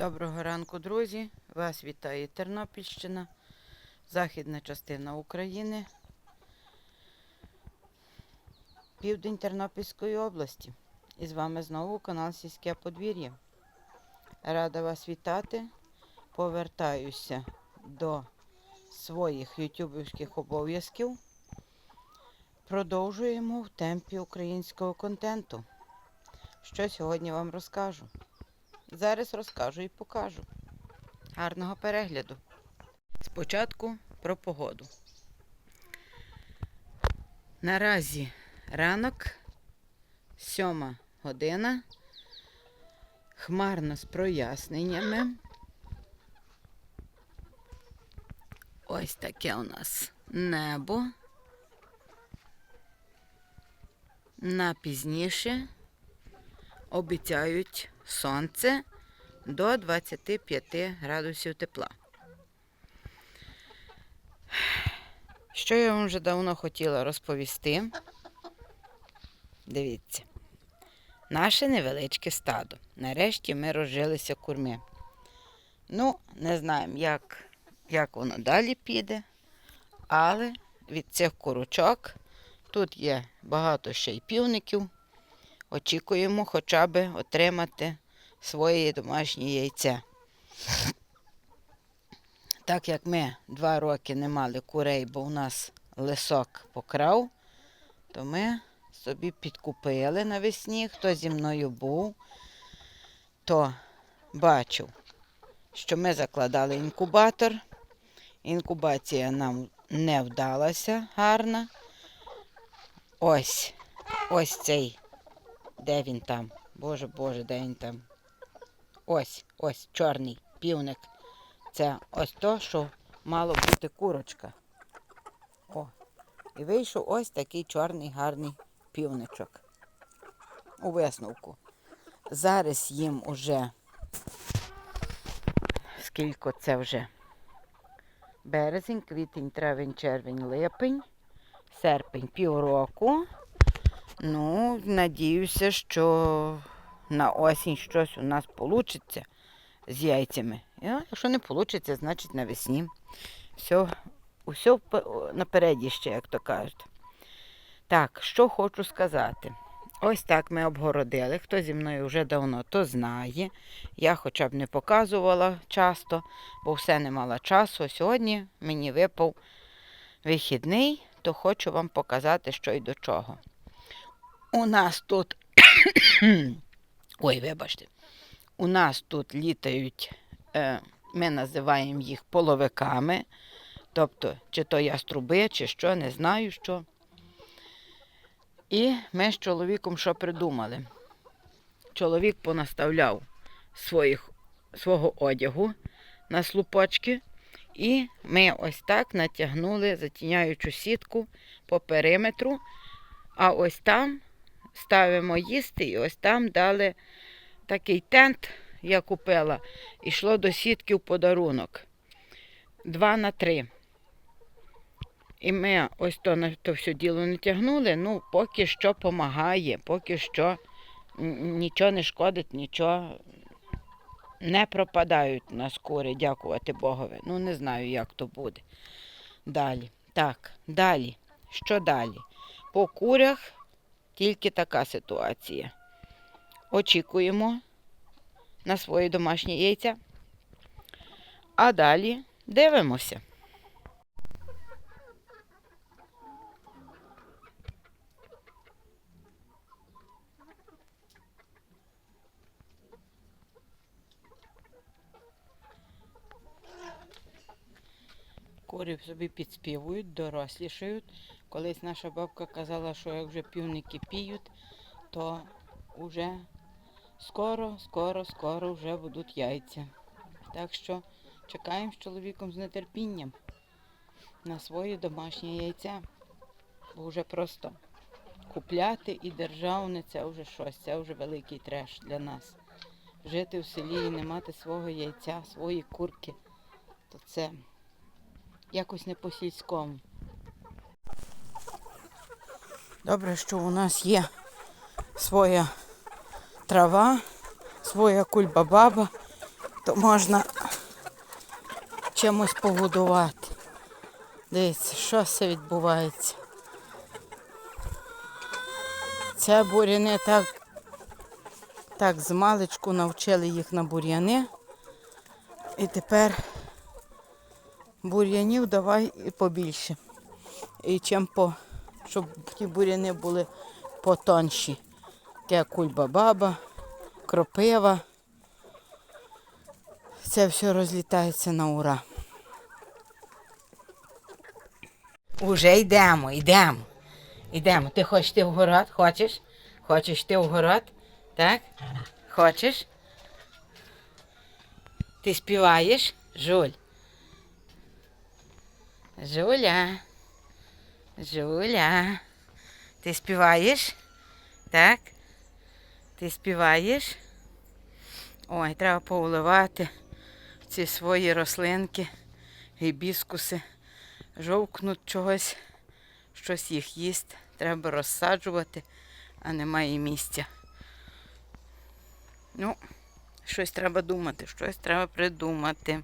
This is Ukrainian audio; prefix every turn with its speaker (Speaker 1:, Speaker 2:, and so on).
Speaker 1: Доброго ранку, друзі! Вас вітає Тернопільщина, західна частина України, південь Тернопільської області. І з вами знову канал Сільське подвір'я. Рада вас вітати. Повертаюся до своїх ютубівських обов'язків. Продовжуємо в темпі українського контенту. Що сьогодні вам розкажу? Зараз розкажу і покажу. Гарного перегляду. Спочатку про погоду. Наразі ранок, сьома година. Хмарно з проясненнями. Ось таке у нас небо. На пізніше обіцяють сонце до 25 градусів тепла. Що я вам вже давно хотіла розповісти? Дивіться, наше невеличке стадо. Нарешті ми розжилися курми. Ну, не знаємо, як, як воно далі піде, але від цих курочок тут є багато ще й півників очікуємо хоча б отримати своє домашнє яйце. Так як ми два роки не мали курей, бо у нас лисок покрав, то ми собі підкупили навесні. Хто зі мною був, то бачив, що ми закладали інкубатор. Інкубація нам не вдалася гарна. Ось, ось цей де він там? Боже Боже, де він там? Ось, ось, чорний півник. Це ось то, що мало бути курочка. О. І вийшов ось такий чорний гарний півничок. У висновку. Зараз їм уже скільки це вже? Березень, квітень, травень, червень, липень, серпень, півроку. Ну, надіюся, що на осінь щось у нас вийде з яйцями. Якщо не вийде, значить навесні. Все, усе напереді ще, як то кажуть. Так, що хочу сказати. Ось так ми обгородили. Хто зі мною вже давно, то знає. Я хоча б не показувала часто, бо все не мала часу. Сьогодні мені випав вихідний, то хочу вам показати, що й до чого. У нас тут. Ой, вибачте. У нас тут літають, е, ми називаємо їх половиками. Тобто, чи то яструби, чи що, не знаю що. І ми з чоловіком що придумали? Чоловік понаставляв своїх, свого одягу на слупочки, і ми ось так натягнули затіняючу сітку по периметру, а ось там ставимо їсти, і ось там дали такий тент, я купила, йшло до сітки в подарунок. Два на три. І ми ось то на то все діло не тягнули. Ну, поки що допомагає, поки що нічого не шкодить, нічого не пропадають на скори, дякувати Богові. Ну, не знаю, як то буде. Далі. Так, далі. Що далі? По курях тільки така ситуація. Очікуємо на свої домашні яйця. А далі дивимося. Курі собі підспівують, дорослішають. Колись наша бабка казала, що як вже півники піють, то вже скоро, скоро, скоро вже будуть яйця. Так що чекаємо з чоловіком з нетерпінням на свої домашні яйця. Бо вже просто купляти і державне це вже щось, це вже великий треш для нас. Жити в селі і не мати свого яйця, свої курки, то це якось не по-сільському. Добре, що у нас є своя трава, своя кульбабаба то можна чимось погодувати. Дивіться, що це відбувається. Це буряни так, так з навчили їх на бур'яни. І тепер бур'янів давай і побільше. І чим по, щоб ті буряни були потонші. Те кульба-баба, кропива. Це все розлітається на ура. Уже йдемо, йдемо. Йдемо. Ти хочеш ти в город? Хочеш? Хочеш ти в город? Так? Хочеш? Ти співаєш? Жуль. Жуля. Жуля. Ти співаєш? Так? Ти співаєш? Ой, треба повливати ці свої рослинки, гібіскуси. Жовкнуть чогось, щось їх їсть. Треба розсаджувати, а немає місця. Ну, щось треба думати, щось треба придумати.